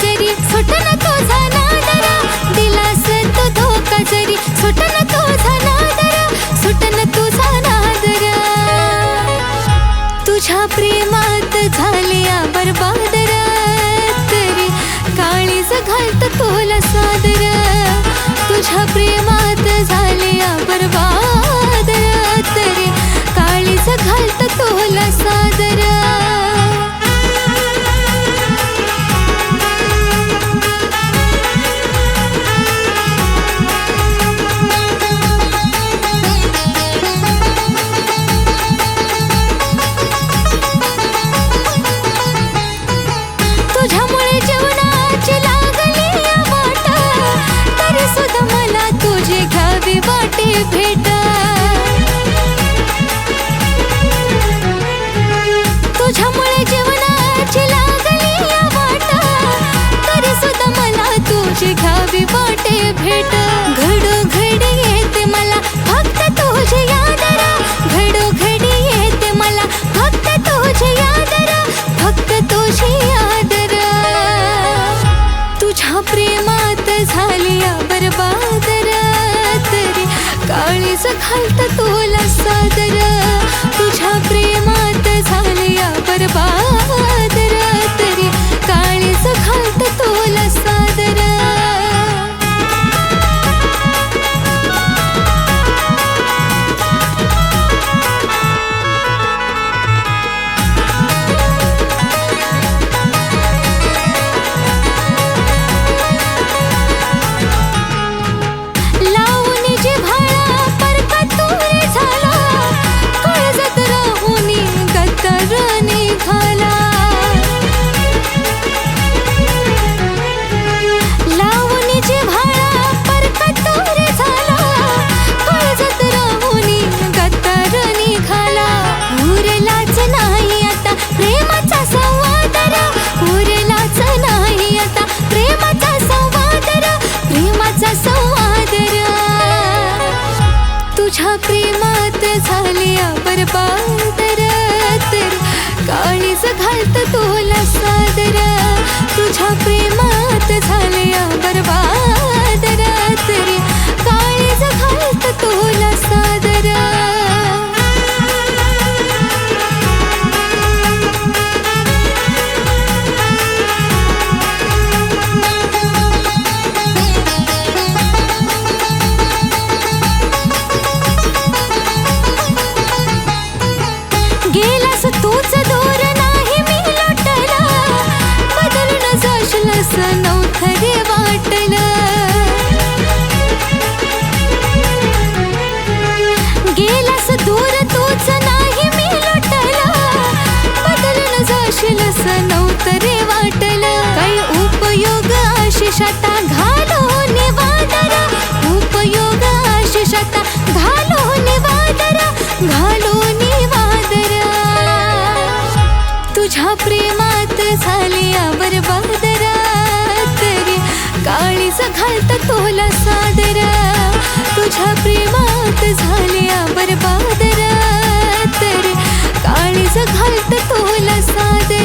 जरी सुटन तुझा नादरा दिलास तो धोका जरी सुटन तुझा नादरा सुटन झाला नादरा तुझ्या प्रेमात झाल्या बरबाद तरी काळीच घालत तोला सादर. तुझ्या प्रेमात वाटे भेट. घडो घडी येते मला फक्त तुझी यादरा. घडो घडी येते मला फक्त तुझी यादरा. फक्त तुझी यादरा. तुझ्या प्रेमात झाली या बरबाद र तरी काळीच घालत प्रेमाचा संवाद तुझ्या प्रेमात झाली बरबादर बरबाद तर काळीज घालत तुला सादर. तुझ्या प्रेमात आशिषता घालून वादरा उपयोग आशिषता घालून वादरा घालून वादरा तुझ्या प्रेमात झाले आवर वादरा तरी काळीच घालता तोला सादरा. तुझ्या प्रेमात झाल्या आवर वादरा तरी काळीच घालता तोला सादरा.